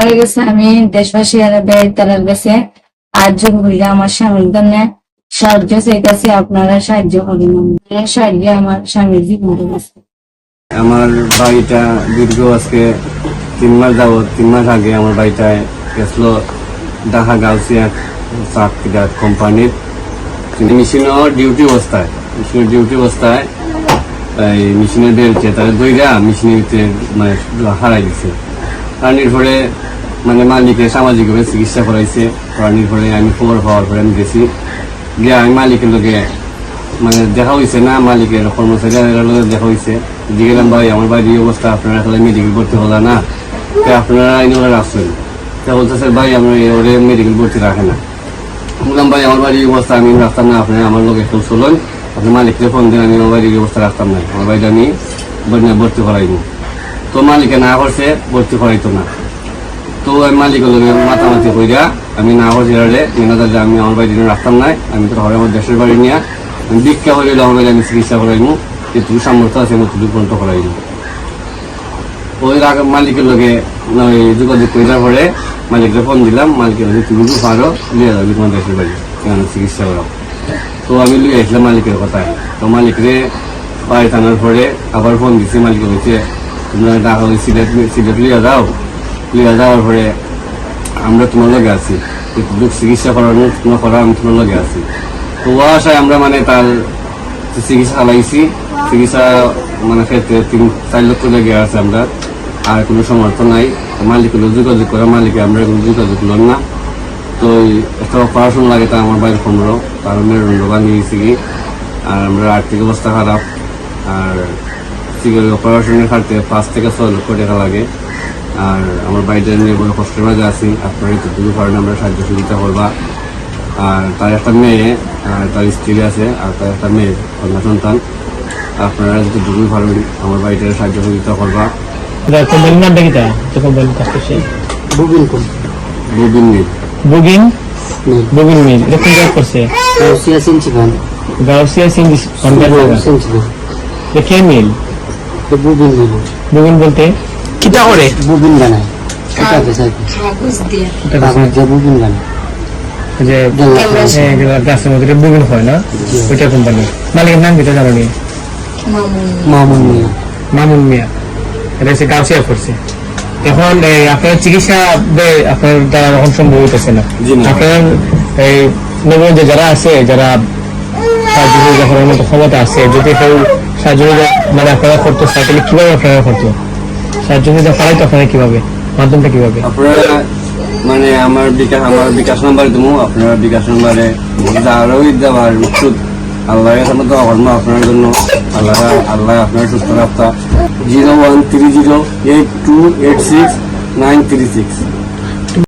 হয়ে গেছে, আমি দেশবাসী আর বেড়াইতালার কাছে আর্য করিলে আমার স্বামীর জন্য সাহায্য চাইতেছি, আপনারা সাহায্য করুন। সাহায্য আমার স্বামীর জীবন গেছে আমার বাড়িটা দীর্ঘ আজকে তিন মাস যাবত তিন মাস আগে আমার বাড়িটায় গেছিল ঢাকা গাউসিয়া চাকরিটা কোম্পানির। মেশিনের ডিউটি অবস্থায়, মেশিনের ডিউটি অবস্থায় এই মেশিনের বেলছে তাহলে দইরা মেশিনের মানে হারাই দিছে। হারানির পরে মানে মালিকে সামাজিকভাবে চিকিৎসা করাইছে। করানির পরে আমি খবর পাওয়ার পরে আমি গেছি। গিয়ে আমি মালিকের লোকে মানে দেখা হয়েছে না, মালিকের কর্মচারীর লগে দেখা হয়েছে গেলাম, ভাই, আমার বাড়ির অবস্থা, আপনারা তাহলে মেডিকেল ভর্তি হলো না। তো আপনারা ওরা রাখছেন তা বলতেছে, ভাই, আমরা ওরে মেডিকেল ভর্তি রাখে না। বললাম, ভাই, আমার বাড়ির অবস্থা, আমি রাখতাম না। আপনি আমার লোক একটু চলুন। আপনি মালিককে ফোন দিন, আমি আমার বাড়ির অবস্থা রাখতাম না। আমার বাড়িটা আমি ভর্তি করাইনি তো মালিকে না করছে, ভর্তি করাইতো না। তো আমি মালিকের লোক মাতামাতি কইরা আমি না করছি রে ম্যানেজার যে আমি আমার বাড়ি রাখতাম নাই আমি তো ঘরে আমার দেশের বাড়ি নিয়ে, আমি ভিক্ষা হইলে আমার আমি চিকিৎসা করাইমু যেটুকু সামর্থ্য আছে আমি তুলি পর্যন্ত করাইমু। ওই মালিকের লোকে ওই যোগাযোগ করার পরে মালিককে ফোন দিলাম মালিকের লোকে তুমি পারো? লিয়ে যাবি তোমার দেশের বাড়ি চিকিৎসা করাও। তো আমি লিয়ে আসলাম মালিকের কথায়। তো মালিকরে বাড়ি টানার পরে আবার ফোন দিছি, মালিক বলছে তোমরা টাকা ওই সিলেট সিলেট যাও। লিয়ে যাওয়ার পরে আমরা তোমার লগে আছি। চিকিৎসা করানো তোমার করা আমি তোমার লগে আছি। তো ও আশায় আমরা মানে তার চিকিৎসা চালাইছি। চিকিৎসা মানে ক্ষেত্রে তিন, চার লক্ষ লেগে আছে আমরা। আর কোনো সমর্থ নাই। মালিক হলো যোগাযোগ করে, মালিকে আমরা কোনো যোগাযোগ করলাম না। তো একটা অপারেশন লাগে তা আমার বাইরে পনেরো তার মেরুদণ্ড ভাঙিয়ে গেছে কি। আর আমরা আর্থিক অবস্থা খারাপ। আর সিগারেট অপারেশনের খাটতে পাঁচ থেকে ছয় লক্ষ টাকা লাগে। আর আমার বাড়িতে নিয়ে বড় কষ্টের মাঝে আছি আপনারা দুটো কারণে আমরা সাহায্য সুবিধা করবা। আর তার একটা মেয়ে আর তার স্ত্রী আছে আর তার একটা মেয়ে কন্যা সন্তান। আপনারা যদি দুটোই পারবেন আমার বাড়িতে সাহায্য সুবিধা করবা। এটা কোম্পানির নামটা কি তা কাজ করছে এটা কোন করছে? গাউসিয়া এটা কে মিল? তো বুবিন নিল বুগিন বলতে? কিতা করে? বুবিন বানায় বুবিন বানায় হ্যাঁ, হয় না? ওইটা কোম্পানি। মালিকের নাম কিটা জানো মামুন। মিয়া। মামুন মিয়া। এটা হচ্ছে করছে। এখন আপনার চিকিৎসা বে- আপনার দ্বারা এখন সম্ভব হইতেছে না। আপনার এই যারা আছে যারা সাহায্য করার মতো ক্ষমতা আছে। যদি কেউ সাহায্য মানে আপনারা করতো তাহলে কীভাবে আপনারা করতো সাহায্য সহযোগিতা করাইতো আপনারা কীভাবে? মাধ্যমটা কীভাবে? মানে আমার বিকাশ আমার বিকাশ নাম্বার দেবো আপনারা বিকাশ নাম্বারে আরও দেওয়ার সুদ আল্লাহ দোয়া করব আপনার জন্য। আল্লাহ আল্লাহ আপনার সুস্থ রাখতা। Zero one three zero eight two eight six nine three six.